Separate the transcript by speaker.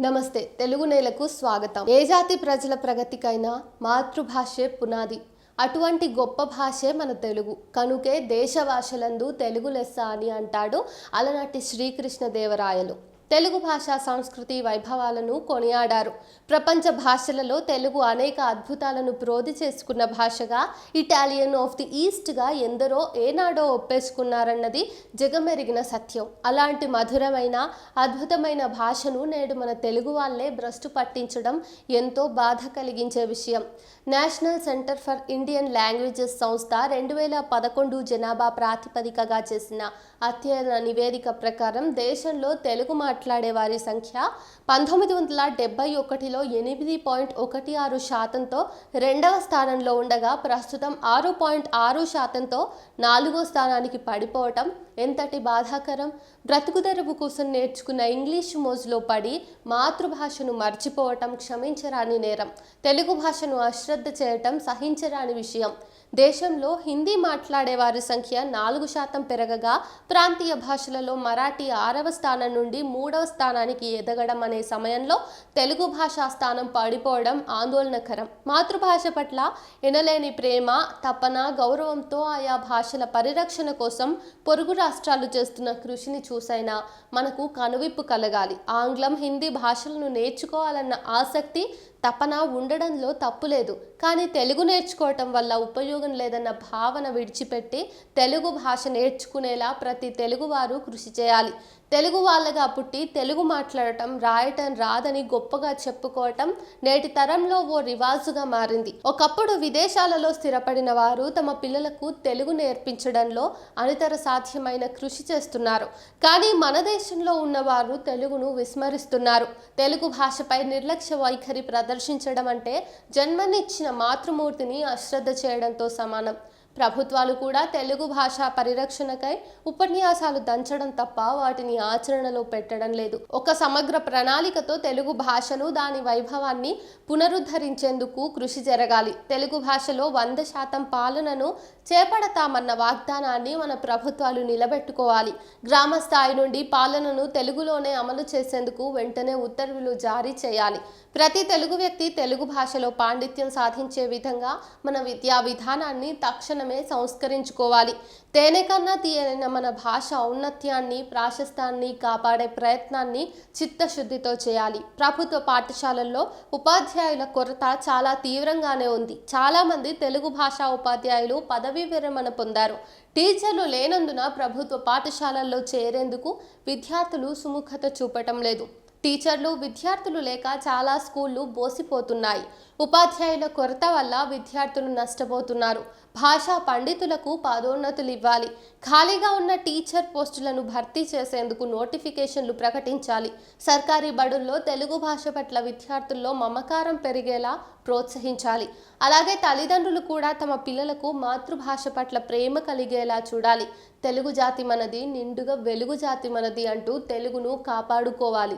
Speaker 1: నమస్తే తెలుగు నేలకు స్వాగతం. ఏ జాతి ప్రజల ప్రగతికైనా మాతృభాషే పునాది. అటువంటి గొప్ప భాషే మన తెలుగు. కనుకే దేశ భాషలందు తెలుగు లెస్స అని అంటాడు అలనాటి శ్రీకృష్ణదేవరాయలు. తెలుగు భాష సంస్కృతి వైభవాలను కొనియాడారు. ప్రపంచ భాషలలో తెలుగు అనేక అద్భుతాలను ప్రోధి చేసుకున్న భాషగా ఇటాలియన్ ఆఫ్ ది ఈస్ట్గా ఎందరో ఏనాడో ఒప్పేసుకున్నారన్నది జగమెరిగిన సత్యం. అలాంటి మధురమైన అద్భుతమైన భాషను నేడు మన తెలుగు వాళ్ళే భ్రష్టు పట్టించడం ఎంతో బాధ కలిగించే విషయం. National Centre for Indian Languages సంస్థ రెండు వేల పదకొండు జనాభా ప్రాతిపదికగా చేసిన అధ్యయన నివేదిక ప్రకారం దేశంలో తెలుగు మాట మాట్లాడే వారి సంఖ్య పంతొమ్మిది వందల డెబ్బై ఒకటిలో ఎనిమిది పాయింట్ ఒకటి ఆరు శాతంతో రెండవ స్థానంలో ఉండగా ప్రస్తుతం ఆరు పాయింట్ ఆరు శాతంతో నాలుగో స్థానానికి పడిపోవటం ఎంతటి బాధాకరం? బ్రతుకుదెరువు కోసం నేర్చుకున్న ఇంగ్లీష్ మోజులో పడి మాతృభాషను మర్చిపోవటం క్షమించరాని నేరం. తెలుగు భాషను అశ్రద్ధ చేయటం సహించరాని విషయం. దేశంలో హిందీ మాట్లాడే వారి సంఖ్య నాలుగు శాతం పెరగగా ప్రాంతీయ భాషలలో మరాఠీ ఆరవ స్థానం నుండి మూడవ స్థానానికి ఎదగడం అనే సమయంలో తెలుగు భాషా స్థానం పడిపోవడం ఆందోళనకరం. మాతృభాష పట్ల ఎనలేని ప్రేమ తపన గౌరవంతో ఆయా భాషల పరిరక్షణ కోసం పొరుగు రాష్ట్రాలు చేస్తున్న కృషిని చూసైనా మనకు కనువిప్పు కలగాలి. ఆంగ్లం హిందీ భాషలను నేర్చుకోవాలన్న ఆసక్తి తపన ఉండడంలో తప్పులేదు కానీ తెలుగు నేర్చుకోవటం వల్ల ఉపయోగం లేదన్న భావన విడిచిపెట్టి తెలుగు భాష నేర్చుకునేలా ప్రతి తెలుగువారు కృషి చేయాలి. తెలుగు వాళ్ళగా పుట్టి తెలుగు మాట్లాడటం రాయటం రాదని గొప్పగా చెప్పుకోవటం నేటి తరంలో ఓ రివాజుగా మారింది. ఒకప్పుడు విదేశాలలో స్థిరపడిన వారు తమ పిల్లలకు తెలుగు నేర్పించడంలో అనితర సాధ్యమైన కృషి చేస్తున్నారు. కానీ మన దేశంలో ఉన్నవారు తెలుగును విస్మరిస్తున్నారు. తెలుగు భాషపై నిర్లక్ష్య వైఖరి ప్రదర్శన ప్రదర్శించడం అంటే జన్మనిచ్చిన మాతృమూర్తిని అశ్రద్ధ చేయడంతో సమానం. ప్రభుత్వాలు కూడా తెలుగు భాష పరిరక్షణకై ఉపన్యాసాలు దంచడం తప్ప వాటిని ఆచరణలో పెట్టడం లేదు. ఒక సమగ్ర ప్రణాళికతో తెలుగు భాషను దాని వైభవాన్ని పునరుద్ధరించేందుకు కృషి జరగాలి. తెలుగు భాషలో వంద శాతం పాలనను చేపడతామన్న వాగ్దానాన్ని మన ప్రభుత్వాలు నిలబెట్టుకోవాలి. గ్రామ స్థాయి నుండి పాలనను తెలుగులోనే అమలు చేసేందుకు వెంటనే ఉత్తర్వులు జారీ చేయాలి. ప్రతి తెలుగు వ్యక్తి తెలుగు భాషలో పాండిత్యం సాధించే విధంగా మన విద్యా విధానాన్ని తక్షణం తక్షణమే సంస్కరించుకోవాలి. తేనె కన్నా తీయనైన మన భాష ఔన్నత్యాన్ని ప్రాశస్తాన్ని కాపాడే ప్రయత్నాన్ని చిత్తశుద్ధితో చేయాలి. ప్రభుత్వ పాఠశాలల్లో ఉపాధ్యాయుల కొరత చాలా తీవ్రంగానే ఉంది. చాలామంది తెలుగు భాషా ఉపాధ్యాయులు పదవీ విరమణ పొందారు. టీచర్లు లేనందున ప్రభుత్వ పాఠశాలల్లో చేరేందుకు విద్యార్థులు సుముఖత చూపటం లేదు. టీచర్లు విద్యార్థులు లేక చాలా స్కూళ్ళు బోసిపోతున్నాయి. ఉపాధ్యాయుల కొరత వల్ల విద్యార్థులు నష్టపోతున్నారు. భాషా పండితులకు పదోన్నతులు ఇవ్వాలి ఖాళీగా ఉన్న టీచర్ పోస్టులను భర్తీ చేసేందుకు నోటిఫికేషన్లు ప్రకటించాలి. సర్కారీ బడుల్లో తెలుగు భాష పట్ల విద్యార్థుల్లో మమకారం పెరిగేలా ప్రోత్సహించాలి. అలాగే తల్లిదండ్రులు కూడా తమ పిల్లలకు మాతృభాష పట్ల ప్రేమ కలిగేలా చూడాలి. తెలుగు జాతి మనది నిండుగా వెలుగు జాతి మనది అంటూ తెలుగును కాపాడుకోవాలి.